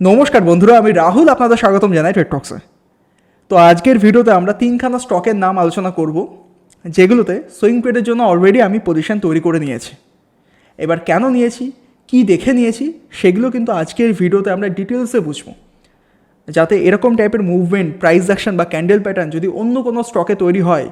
নমস্কার বন্ধুরা, আমি রাহুল, আপনাদের স্বাগতম জানাই টক্সে তো আজকের ভিডিওতে আমরা তিনখানা স্টকের নাম আলোচনা করব, যেগুলোতে সুইং ট্রেডের জন্য অলরেডি আমি পজিশন তৈরি করে নিয়েছি। এবার কেন নিয়েছি, কি দেখে নিয়েছি, সেগুলো কিন্তু আজকের ভিডিওতে আমরা ডিটেলসে বুঝব। যাতে এরকম টাইপের মুভমেন্ট প্রাইস অ্যাকশন বা ক্যান্ডেল প্যাটার্ন যদি অন্য কোনো স্টকে তৈরি হয়,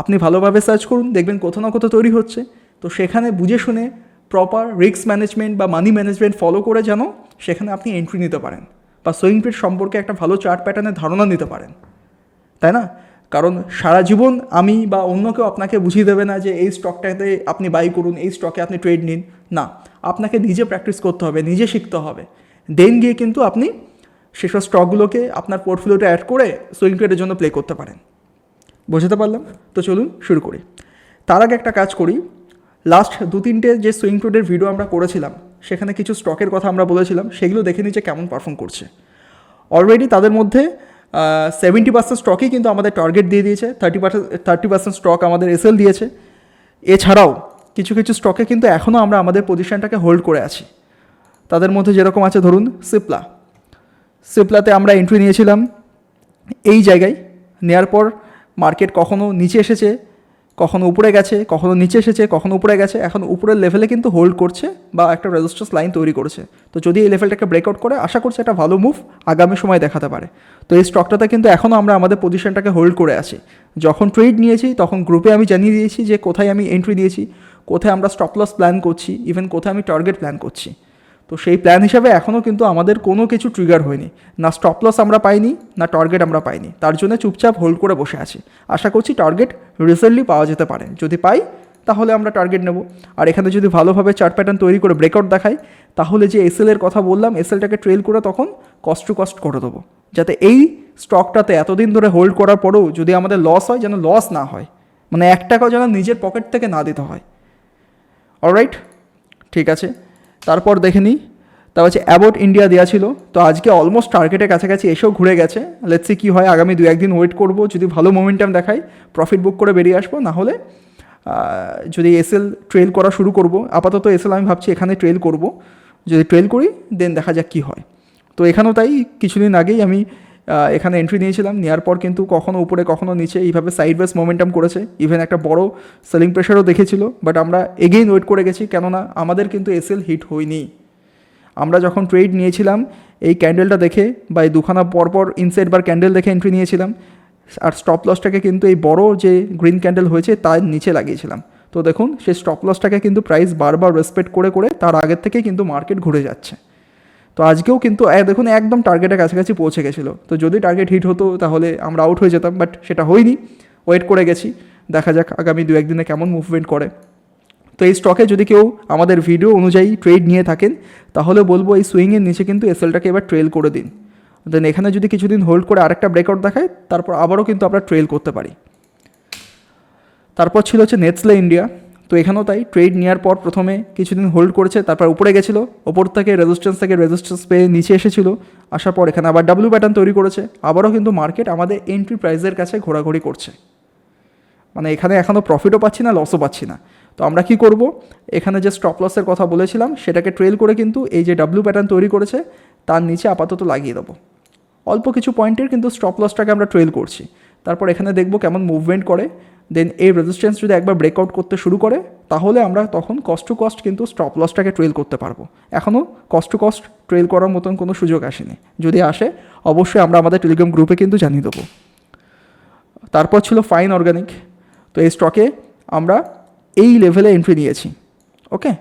আপনি ভালোভাবে সার্চ করুন, দেখবেন কোথাও না কোথাও তৈরি হচ্ছে। তো সেখানে বুঝে শুনে প্রপার রিস্ক ম্যানেজমেন্ট বা মানি ম্যানেজমেন্ট ফলো করে যেন সেখানে আপনি এন্ট্রি নিতে পারেন বা সুইং ট্রেড সম্পর্কে একটা ভালো চার্ট প্যাটার্নের ধারণা নিতে পারেন। তাই না? কারণ সারা জীবন আমি বা অন্য কেউ আপনাকে বুঝিয়ে দেবে না যে এই স্টকটাতে আপনি বাই করুন, এই স্টকে আপনি ট্রেড নিন। না, আপনাকে নিজে প্র্যাকটিস করতে হবে, নিজে শিখতে হবে। দেন গিয়ে কিন্তু আপনি সেসব স্টকগুলোকে আপনার পোর্টফোলিওতে অ্যাড করে সুইং ট্রেডের জন্য প্লে করতে পারেন। বুঝতে পারলাম? তো চলুন শুরু করি। তার আগে একটা কাজ করি। লাস্ট দু তিনটে যে সুইং ট্রেডের ভিডিও আমরা করেছিলাম, সেখানে কিছু স্টকের কথা আমরা বলেছিলাম, সেগুলো দেখে নিচে কেমন পারফর্ম করছে। অলরেডি তাদের মধ্যে সেভেন্টি পার্সেন্ট স্টকই কিন্তু আমাদের টার্গেট দিয়ে দিয়েছে thirty percent thirty percent stock আমাদের এসএল দিয়েছে। এছাড়াও কিছু কিছু স্টকে কিন্তু এখনও আমরা আমাদের পজিশনটাকে হোল্ড করে আছি। তাদের মধ্যে যেরকম আছে ধরুন সিপলা সিপলাতে আমরা এন্ট্রি নিয়েছিলাম। এই জায়গায় নেওয়ার পর মার্কেট কখনও নিচে এসেছে কখনো উপরে গেছে, কখনো নিচে এসেছে, কখনো উপরে গেছে। এখন উপরের লেভেলে কিন্তু হোল্ড করছে বা একটা রেজিস্ট্যান্স লাইন তৈরি করেছে। তো যদি এই লেভেলটাকে ব্রেকআউট করে, আশা করছে একটা ভালো মুভ আগামী সময় দেখাতে পারে। তো এই স্টকটাতে কিন্তু এখনও আমরা আমাদের পজিশনটাকে হোল্ড করে আছি। যখন ট্রেড নিয়েছি, তখন গ্রুপে আমি জানিয়ে দিয়েছি যে কোথায় আমি এন্ট্রি দিয়েছি, কোথায় আমরা স্টপ লস প্ল্যান করছি ইভেন কোথায় আমি টার্গেট প্ল্যান করছি। তো সেই প্ল্যান হিসাবে এখনও কিন্তু আমাদের কোনো কিছু ট্রিগার হয়নি। না স্টপ লস আমরা পাইনি, না টার্গেট আমরা পাইনি। তার জন্য চুপচাপ হোল্ড করে বসে আছি। আশা করছি টার্গেট রিসেন্টলি পাওয়া যেতে পারে। যদি পাই, তাহলে আমরা টার্গেট নেব। আর এখানে যদি ভালোভাবে চার্ট প্যাটার্ন তৈরি করে ব্রেকআউট দেখাই, তাহলে যে এসএলের কথা বললাম এসএলটাকে ট্রেল করে তখন কস্ট টু কস্ট করে দেবো। যাতে এই স্টকটাতে এতদিন ধরে হোল্ড করার পরেও যদি আমাদের লস হয়, যেন লস না হয়। মানে এক টাকাও যেন নিজের পকেট থেকে না দিতে হয়। অলরাইট ঠিক আছে? তারপর দেখে নিই। তা হচ্ছে অ্যাবোট ইন্ডিয়া দেওয়া ছিল। তো আজকে অলমোস্ট টার্গেটের কাছাকাছি এসেও ঘুরে গেছে। লেটসি কী হয়। আগামী দু একদিন ওয়েট করব। যদি ভালো মোমেন্টাম দেখাই প্রফিট বুক করে বেরিয়ে আসব। না হলে যদি এসএল ট্রেল করা শুরু করব, আপাতত এসএল আমি ভাবছি এখানে ট্রেল করব। যদি ট্রেল করি দেন দেখা যাক কী হয়। তো এখানেও তাই, কিছুদিন আগেই আমি এখানে এন্ট্রি নিয়েছিলাম নেওয়ার পর কিন্তু কখনো উপরে, কখনো নিচে এইভাবে সাইড ওয়েস মোমেন্টাম করেছে। ইভেন একটা বড় সেলিং প্রেশারও দেখেছিল বাট আমরা এগেইন ওয়েট করে গেছি, কেননা আমাদের কিন্তু এসএল হিট হয়নি। আমরা যখন ট্রেড নিয়েছিলাম, এই ক্যান্ডেলটা দেখে বা এই দুখানা পরপর ইনসাইড বার ক্যান্ডেল দেখে এন্ট্রি নিয়েছিলাম, আর স্টপ লসটাকে কিন্তু এই বড় যে গ্রিন ক্যান্ডেল হয়েছে, তার নিচে লাগিয়েছিলাম। তো দেখুন, সেই স্টপ লসটাকে কিন্তু প্রাইস বারবার রেসপেক্ট করে করে তার আগের থেকেই কিন্তু মার্কেট ঘুরে যাচ্ছে। তো আজকেও কিন্তু দেখুন, একদম টার্গেটের কাছাকাছি পৌঁছে গেছিল। তো যদি টার্গেট হিট হতো, তাহলে আমরা আউট হয়ে যেতাম বাট সেটা হয়নি। ওয়েট করে গেছি, দেখা যাক আগামী দু একদিনে কেমন মুভমেন্ট করে। তো এই স্টকে যদি কেউ আমাদের ভিডিও অনুযায়ী ট্রেড নিয়ে থাকেন, তাহলে বলব এই সুইংয়ের নিচে কিন্তু এসএলটাকে এবার ট্রেল করে দিন। দেন এখানে যদি কিছুদিন হোল্ড করে আরেকটা ব্রেকআউট দেখায়, তারপর আবারও কিন্তু আমরা ট্রেল করতে পারি। তারপর ছিল হচ্ছে নেটসলে ইন্ডিয়া তো এখানেও তাই ট্রেড নেওয়ার পর প্রথমে কিছুদিন হোল্ড করেছে, তারপর উপরে গেছিল, ওপর থেকে রেজিস্ট্যান্স থেকে রেজিস্ট্যান্স পেয়ে নিচে এসেছিল, আসার পর এখানে আবার ডাব্লিউ প্যাটার্ন তৈরি করেছে, আবারও কিন্তু মার্কেট আমাদের এন্ট্রি প্রাইসের কাছে ঘোরাঘুরি করছে। মানে এখানে এখনও প্রফিটও পাচ্ছি না লসও পাচ্ছি না। তো আমরা কি করব? এখানে যে স্টপ লসের কথা বলেছিলাম, সেটাকে ট্রেল করে কিন্তু এই যে ডাব্লিউ প্যাটার্ন তৈরি করেছে, তার নিচে আপাতত লাগিয়ে দেবো। অল্প কিছু পয়েন্টের কিন্তু স্টপ লসটাকে আমরা ট্রেল করছি। তারপর এখানে দেখব কেমন মুভমেন্ট করে। দেন এই রেজিস্ট্যান্স যদি একবার ব্রেকআউট করতে শুরু করে, তাহলে আমরা তখন কস্ট টু কস্ট কিন্তু স্টপ লসটাকে ট্রেল করতে পারব। এখনও কস্ট টু কস্ট ট্রেল করার মতন কোনো সুযোগ আসেনি। যদি আসে, অবশ্যই আমরা আমাদের টেলিগ্রাম গ্রুপে কিন্তু জানিয়ে দেবো। তারপর ছিল ফাইন অর্গানিক তো এই স্টকে আমরা এই লেভেলে এন্ট্রি নিয়েছি। ওকে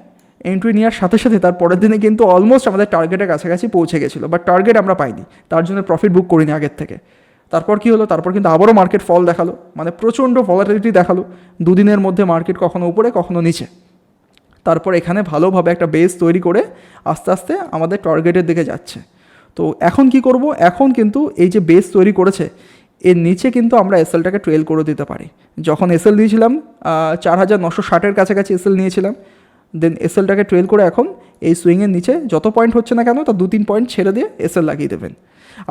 এন্ট্রি নেওয়ার সাথে সাথে তার পরের দিনে কিন্তু অলমোস্ট আমাদের টার্গেটের কাছাকাছি পৌঁছে গেছিল। বাট টার্গেট আমরা পাইনি। তার জন্য প্রফিট বুক করিনি আগের থেকে। তারপর কি হলো? তারপর কিন্তু আবারও মার্কেট ফল দেখাল। মানে প্রচণ্ড ভলাটিলিটি দেখাল। দুদিনের মধ্যে মার্কেট কখনো উপরে, কখনো নিচে। তারপর এখানে ভালোভাবে একটা বেস তৈরি করে আস্তে আস্তে আমাদের টার্গেটের দিকে যাচ্ছে। তো এখন কি করব? এখন কিন্তু এই যে বেস তৈরি করেছে, এর নিচে কিন্তু আমরা এসএলটাকে ট্রেল করে দিতে পারি। যখন এসএল দিয়েছিলাম চার হাজার নশো ষাটের কাছাকাছি এসএল নিয়েছিলাম দেন এসএলটাকে ট্রেল করে এখন এই সুইংয়ের নিচে যত পয়েন্ট হচ্ছে না কেন, তার দু তিন পয়েন্ট ছেড়ে দিয়ে এসএল লাগিয়ে দেবেন।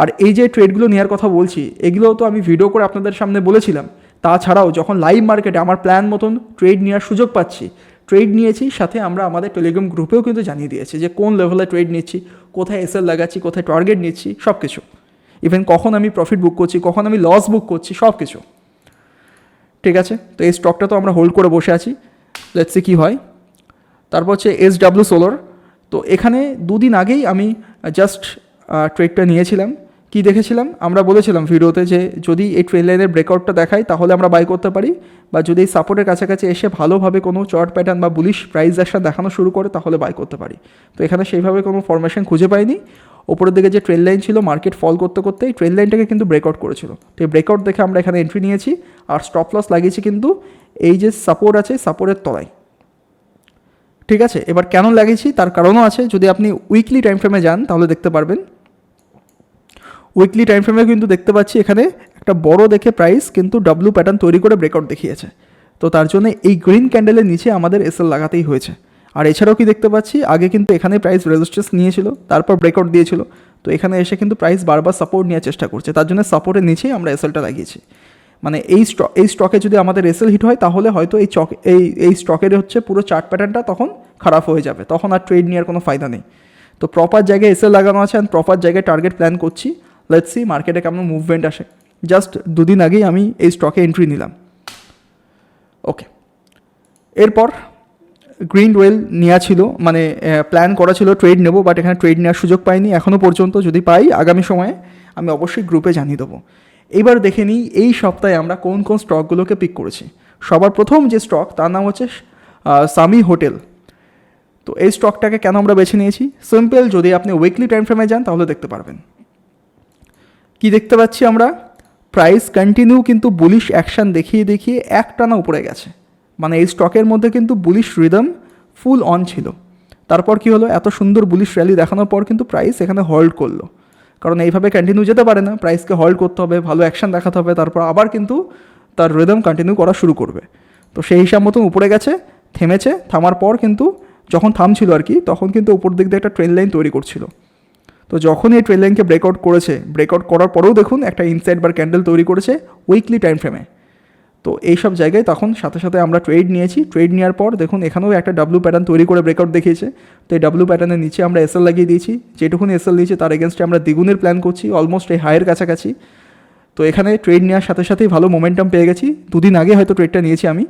আর এই যে ট্রেডগুলো নেওয়ার কথা বলছি, এগুলোও তো আমি ভিডিও করে আপনাদের সামনে বলেছিলাম। তাছাড়াও যখন লাইভ মার্কেটে আমার প্ল্যান মতন ট্রেড নেওয়ার সুযোগ পাচ্ছি ট্রেড নিয়েছি, সাথে আমরা আমাদের টেলিগ্রাম গ্রুপেও কিন্তু জানিয়ে দিয়েছি যে কোন লেভেলে ট্রেড নিচ্ছি, কোথায় এসএল লাগাচ্ছি, কোথায় টার্গেট নিচ্ছি সব কিছু ইভেন কখন আমি প্রফিট বুক করছি, কখন আমি লস বুক করছি সব কিছু ঠিক আছে? তো এই স্টকটা তো আমরা হোল্ড করে বসে আছি। লেটসি কী হয়। তারপর হচ্ছে এস ডাব্লিউ সোলার তো এখানে দুদিন আগেই আমি জাস্ট ট্রেডটা নিয়েছিলাম। কি দেখেছিলাম? আমরা বলেছিলাম ভিডিওতে যে যদি এই ট্রেন লাইনের ব্রেকআউটটা দেখায়, তাহলে আমরা বাই করতে পারি। বা যদি এই সাপোর্টের কাছাকাছি এসে ভালোভাবে কোনো চার্ট প্যাটার্ন বা বুলিশ প্রাইস অ্যাকশন দেখানো শুরু করে, তাহলে বাই করতে পারি। তো এখানে সেইভাবে কোনো ফরমেশন খুঁজে পাইনি। ওপরের দিকে যে ট্রেন লাইন ছিল মার্কেট ফল করতে করতে এই ট্রেন লাইনটাকে কিন্তু ব্রেকআউট করেছিল। তো এই ব্রেকআউট দেখে আমরা এখানে এন্ট্রি নিয়েছি। আর স্টপ লস লাগিয়েছি কিন্তু এই যে সাপোর্ট আছে সাপোর্টের তলায়। ঠিক আছে? এবার কেন লাগিয়েছি? তার কারণও আছে। যদি আপনি উইকলি টাইম ফ্রেমে যান, তাহলে দেখতে পারবেন। উইকলি টাইম ফ্রেমে কিন্তু দেখতে পাচ্ছি এখানে একটা বড় দেখে প্রাইস কিন্তু ডাব্লু প্যাটার্ন তৈরি করে ব্রেকআউট দেখিয়েছে। তো তার জন্য এই গ্রিন ক্যান্ডেলের নিচে আমাদের এসএল লাগাতেই হয়েছে। আর এছাড়াও কি দেখতে পাচ্ছি? আগে কিন্তু এখানে প্রাইস রেজিস্ট্যান্স নিয়েছিল, তারপর ব্রেকআউট দিয়েছিল। তো এখানে এসে কিন্তু প্রাইস বারবার সাপোর্ট নেওয়ার চেষ্টা করছে। তার জন্য সাপোর্টের নিচেই আমরা এসএলটা লাগিয়েছি। মানে এই স্টক এই স্টকে যদি আমাদের এসএল হিট হয়, তাহলে হয়তো এই চক, এই এই স্টকের হচ্ছে পুরো চার্ট প্যাটার্নটা তখন খারাপ হয়ে যাবে। তখন আর ট্রেড নেওয়ার কোনো ফায়দা নেই। তো প্রপার জায়গায় এসএল লাগানো আছে অ্যান্ড প্রপার জায়গায় টার্গেট প্ল্যান করছি। লেটস সি মার্কেটে কেমন মুভমেন্ট আসে। জাস্ট দুদিন আগেই আমি এই স্টকে এন্ট্রি নিলাম। ওকে এরপর গ্রিন ওয়েল নেওয়া ছিল মানে প্ল্যান করা ছিল ট্রেড নেব বাট এখানে ট্রেড নেওয়ার সুযোগ পাইনি। এখনও পর্যন্ত যদি পাই, আগামী সময়ে আমি অবশ্যই গ্রুপে জানিয়ে দেবো। এবার দেখে নিই, এই সপ্তাহে আমরা কোন কোন স্টকগুলোকে পিক করেছি। সবার প্রথম যে স্টক, তার নাম হচ্ছে সামি হোটেল তো এই স্টকটাকে কেন আমরা বেছে নিয়েছি? সিম্পল যদি আপনি উইকলি টাইম ফ্রেমে যান, তাহলে দেখতে পারবেন। কি দেখতে পাচ্ছি আমরা? প্রাইস কন্টিনিউ কিন্তু বুলিশ অ্যাকশান দেখিয়ে দেখিয়ে একটানা উপরে গেছে। মানে এই স্টকের মধ্যে কিন্তু বুলিশ রিদম ফুল অন ছিল। তারপর কি হলো? এত সুন্দর বুলিশ র্যালি দেখানোর পর কিন্তু প্রাইস এখানে হোল্ড করল। কারণ এইভাবে কন্টিনিউ যেতে পারে না প্রাইসকে হল্ড করতে হবে, ভালো অ্যাকশান দেখাতে হবে, তারপর আবার কিন্তু তার রিদম কন্টিনিউ করা শুরু করবে। তো সেই হিসাব মতন উপরে গেছে, থেমেছে, থামার পর কিন্তু যখন থামছিল আর কি, তখন কিন্তু উপর দিক দিয়ে একটা ট্রেন লাইন তৈরি করছিল। তো যখন এই ট্রেন লাইনকে ব্রেকআউট করেছে ব্রেকআউট করার পরেও দেখুন একটা ইনসাইড বার ক্যান্ডেল তৈরি করেছে উইকলি টাইম ফ্রেমে তো এই সব জায়গায় তখন সাথে সাথে আমরা ট্রেড নিয়েছি। ট্রেড নেওয়ার পর দেখুন, এখানেও একটা ডাব্লু প্যাটার্ন তৈরি করে ব্রেকআউট দেখিয়েছে। তো এই ডাব্লু প্যাটার্নের নিচে আমরা এসএল লাগিয়ে দিয়েছি। যেটুকুনি এসএল দিয়েছি তার এগেনস্টে আমরা দ্বিগুণের প্ল্যান করছি অলমোস্ট এই হায়ের কাছাকাছি। তো এখানে ট্রেড নেওয়ার সাথে সাথেই ভালো মোমেন্টাম পেয়ে গেছি। দুদিন আগে হয়তো ট্রেডটা নিয়েছি আমি।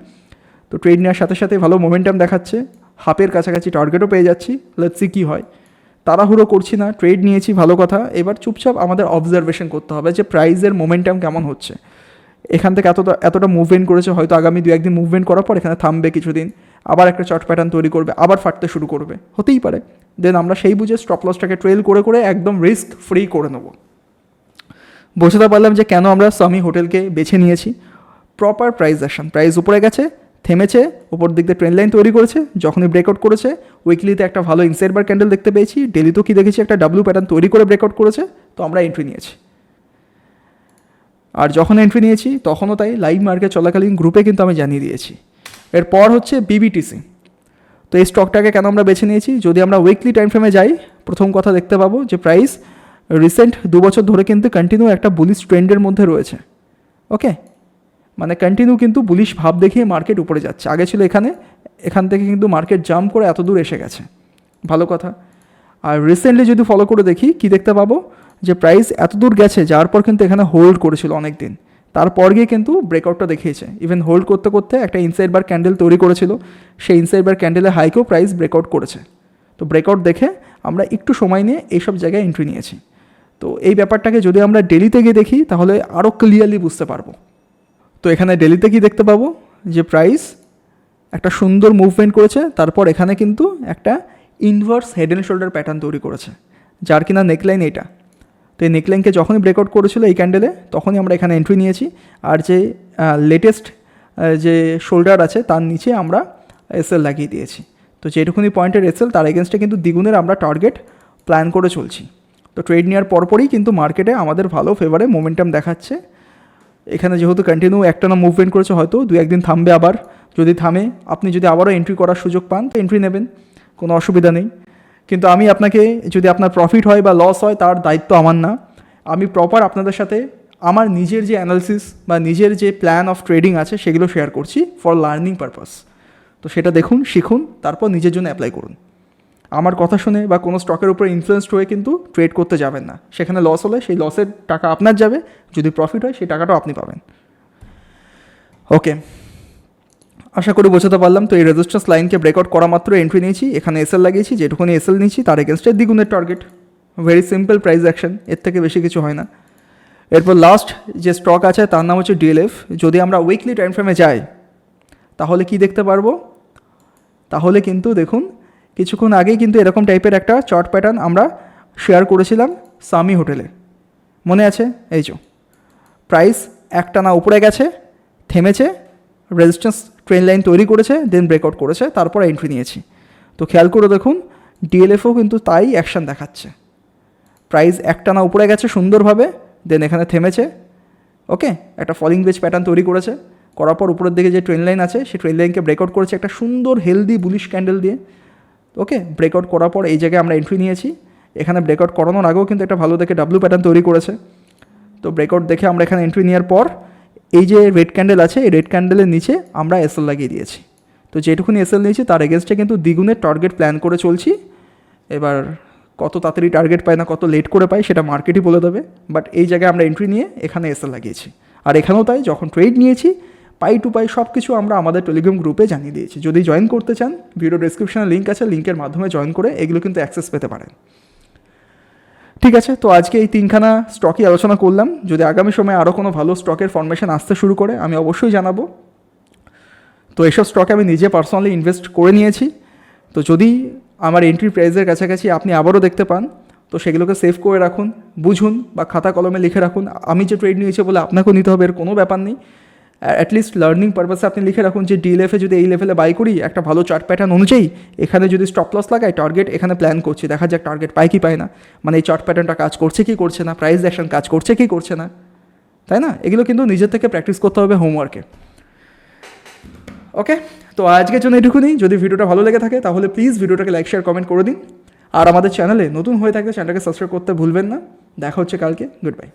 তো ট্রেড নেওয়ার সাথে সাথে ভালো মোমেন্টাম দেখাচ্ছে। হাফের কাছাকাছি টার্গেটও পেয়ে যাচ্ছি। লেটসি কী হয়। তাড়াহুড়ো করছি না ট্রেড নিয়েছি ভালো কথা। এবার চুপচাপ আমাদের অবজারভেশন করতে হবে যে প্রাইজের মোমেন্টাম কেমন হচ্ছে। এখান থেকে এতটা এতটা মুভমেন্ট করেছে, হয়তো আগামী দু একদিন মুভমেন্ট করার পর এখানে থামবে কিছুদিন, আবার একটা চট প্যাটার্ন তৈরি করবে, আবার ফাটতে শুরু করবে, হতেই পারে। দেন আমরা সেই বুঝে স্টপ লসটাকে ট্রেল করে করে একদম রিস্ক ফ্রি করে নেব। বোঝাতে পারলাম যে কেন আমরা সামি হোটেলকে বেছে নিয়েছি? প্রপার প্রাইস অ্যাকশন প্রাইস উপরে গেছে, থেমেছে, উপর দিক দিয়ে ট্রেন লাইন তৈরি করেছে, যখনই ব্রেকআউট করেছে উইকলিতে একটা ভালো ইনসাইড বার ক্যান্ডেল দেখতে পেয়েছি ডেলিতেও কি দেখেছি, একটা ডাব্লু প্যাটার্ন তৈরি করে ব্রেকআউট করেছে, তো আমরা এন্ট্রি নিয়েছি। আর যখন এন্ট্রি নিয়েছি, তখনও তাই লাইভ মার্কেট চলাকালীন গ্রুপে কিন্তু আমি জানিয়ে দিয়েছি। এরপর হচ্ছে বিবিটিসি তো এই স্টকটাকে কেন আমরা বেছে নিয়েছি? যদি আমরা উইকলি টাইম ফ্রেমে যাই, প্রথম কথা দেখতে পাবো যে প্রাইস রিসেন্ট দু বছর ধরে কিন্তু কন্টিনিউ একটা বুলিশ ট্রেন্ডের মধ্যে রয়েছে। ওকে মানে কন্টিনিউ কিন্তু বুলিশ ভাব দেখিয়ে মার্কেট উপরে যাচ্ছে। আগে ছিল এখানে, এখান থেকে কিন্তু মার্কেট জাম্প করে এত দূর এসে গেছে। ভালো কথা। আর রিসেন্টলি যদি ফলো করে দেখি, কি দেখতে পাবো? যে প্রাইস এত দূর গেছে যার পর কিন্তু এখানে হোল্ড করেছিল অনেক দিন তারপর গিয়ে কিন্তু ব্রেকআউটটা দেখিয়েছে। ইভেন হোল্ড করতে করতে একটা ইনসাইড বার ক্যান্ডেল তৈরি করেছিল। সেই ইনসাইড বার ক্যান্ডেলের হাইকেও প্রাইস ব্রেকআউট করেছে। তো ব্রেকআউট দেখে আমরা একটু সময় নিয়ে এইসব জায়গায় এন্ট্রি নিয়েছি। তো এই ব্যাপারটাকে যদি আমরা ডেলিতে গিয়ে দেখি, তাহলে আরও ক্লিয়ারলি বুঝতে পারব। তো এখানে ডেলিতে কি দেখতে পাবো? যে প্রাইস একটা সুন্দর মুভমেন্ট করেছে, তারপর এখানে কিন্তু একটা inverse head and shoulder pattern তৈরি করেছে। যার কিনা নেকলাইন এটা তো এই নেকলাইনকে যখনই ব্রেকআউট করেছিল এই ক্যান্ডেলে তখনই আমরা এখানে এন্ট্রি নিয়েছি। আর যে লেটেস্ট যে শোল্ডার আছে, তার নিচে আমরা এসএল লাগিয়ে দিয়েছি। তো যেটুকুনি পয়েন্টের এসএল তার এগেনস্টে কিন্তু দ্বিগুণের আমরা টার্গেট প্ল্যান করে চলছি। তো ট্রেড নেওয়ার পরপরই কিন্তু মার্কেটে আমাদের ভালো ফেভারে মোমেন্টাম দেখাচ্ছে। এখানে যেহেতু কন্টিনিউ একটানা মুভমেন্ট করেছে, হয়তো দু একদিন থামবে আবার। যদি থামে, আপনি যদি আবারও এন্ট্রি করার সুযোগ পান, তো এন্ট্রি নেবেন, কোনো অসুবিধা নেই। কিন্তু আমি আপনাকে যদি আপনার প্রফিট হয় বা লস হয়, তার দায়িত্ব আমার না। আমি প্রপার আপনাদের সাথে আমার নিজের যে অ্যানালিসিস বা নিজের যে প্ল্যান অফ ট্রেডিং আছে, সেগুলো শেয়ার করছি ফর লার্নিং পারপাস তো সেটা দেখুন, শিখুন, তারপর নিজের জন্য অ্যাপ্লাই করুন। আমার কথা শুনে বা কোনো স্টকের উপর ইনফ্লুয়েসড হয়ে কিন্তু ট্রেড করতে যাবেন না। সেখানে লস হলে সেই লসের টাকা আপনার যাবে। যদি প্রফিট হয়, সেই টাকাটাও আপনি পাবেন। ওকে আশা করি বোঝাতে পারলাম। তো এই রেজিস্ট্যান্স লাইনকে ব্রেকআউট করা মাত্র এন্ট্রি নিয়েছি। এখানে এসএল লাগিয়েছি যেটুকুনি এসএল নিয়েছি, তার এগেনস্টে দ্বিগুণের target very simple price action এর থেকে বেশি কিছু হয় না। এরপর লাস্ট যে স্টক আছে, তার নাম হচ্ছে ডিএলএফ যদি আমরা উইকলি টাইম ফ্রেমে যাই, তাহলে কি দেখতে পারব? তাহলে কিন্তু দেখুন, কিছুক্ষণ আগেই কিন্তু এরকম টাইপের একটা চার্ট প্যাটার্ন আমরা শেয়ার করেছিলাম সামি হোটেলে মনে আছে? এই যে। প্রাইস একটানা উপরে গেছে, থেমেছে রেজিস্ট্যান্স ট্রেন লাইন তৈরি করেছে দেন ব্রেকআউট করেছে, তারপর এন্ট্রি নিয়েছি। তো খেয়াল করে দেখুন ডিএলএফও কিন্তু তাই অ্যাকশন দেখাচ্ছে। প্রাইস একটানা উপরে গেছে সুন্দরভাবে দেন এখানে থেমেছে। ওকে একটা ফলিং বেজ প্যাটার্ন তৈরি করেছে। করার পর উপরের দিকে যে ট্রেন লাইন আছে, সেই ট্রেন লাইনকে ব্রেকআউট করেছে একটা সুন্দর হেলদি বুলিশ ক্যান্ডেল দিয়ে। ওকে ব্রেকআউট করার পর এই জায়গায় আমরা এন্ট্রি নিয়েছি। এখানে ব্রেকআউট করানোর আগেও কিন্তু একটা ভালো দেখে ডাব্লু প্যাটার্ন তৈরি করেছে। তো ব্রেকআউট দেখে আমরা এখানে এন্ট্রি নেওয়ার পর এই যে রেড ক্যান্ডেল আছে, এই রেড ক্যান্ডেলের নিচে আমরা এসএল লাগিয়ে দিয়েছি। তো যেটুকুনি এসএল নিয়েছি, তার এগেনস্টে কিন্তু দ্বিগুণের টার্গেট প্ল্যান করে চলছি। এবার কত তাড়াতাড়ি টার্গেট পায় না, কত লেট করে পাই সেটা মার্কেটই বলে দেবে। বাট এই জায়গায় আমরা এন্ট্রি নিয়ে এখানে এসএল লাগিয়েছি। আর এখানেও তাই, যখন ট্রেড নিয়েছি, পাই টু পাই সব কিছু আমরা আমাদের টেলিগ্রাম গ্রুপে জানিয়ে দিয়েছি। যদি জয়েন করতে চান ভিডিও ডিসক্রিপশনে লিঙ্ক আছে লিঙ্কের মাধ্যমে জয়েন করে এগুলো কিন্তু অ্যাক্সেস পেতে পারেন। ঠিক আছে, তো আজকে এই তিনখানা স্টকই আলোচনা করলাম। যদি আগামী সময়ে আরও কোনো ভালো স্টকের ফরমেশন আসতে শুরু করে, আমি অবশ্যই জানাব। তো এসব স্টকে আমি নিজে পার্সোনালি ইনভেস্ট করে নিয়েছি। তো যদি আমার এন্ট্রি প্রাইসের কাছাকাছি আপনি আবারও দেখতে পান, তো সেগুলোকে সেভ করে রাখুন, বুঝুন বা খাতা কলমে লিখে রাখুন। আমি যে ট্রেড নিয়েছি বলে আপনাকেও নিতে হবে, এর কোনো ব্যাপার নেই। অ্যাটলিস্ট লার্নিং পারপাসে আপনি লিখে রাখুন যে ডি ডিএলএফে যদি এই লেভেলে বাই করি, একটা ভালো চার্ট প্যাটার্ন অনুযায়ী এখানে যদি স্টপ লস লাগাই টার্গেট এখানে প্ল্যান করছি, দেখা যাক টার্গেট পায় কি পায় না। মানে এই চার্ট প্যাটার্নটা কাজ করছে কি করছে না প্রাইস অ্যাকশন কাজ করছে কি করছে না, তাই না? এগুলো কিন্তু নিজের থেকে প্র্যাকটিস করতে হবে হোমওয়ার্কে ওকে তো আজকের জন্য এটুকুনি। যদি ভিডিওটা ভালো লেগে থাকে, তাহলে প্লিজ ভিডিওটাকে লাইক শেয়ার কমেন্ট করে দিন। আর আমাদের চ্যানেলে নতুন হয়ে থাকলে চ্যানেলটাকে সাবস্ক্রাইব করতে ভুলবেন না। দেখা হচ্ছে কালকে। Good bye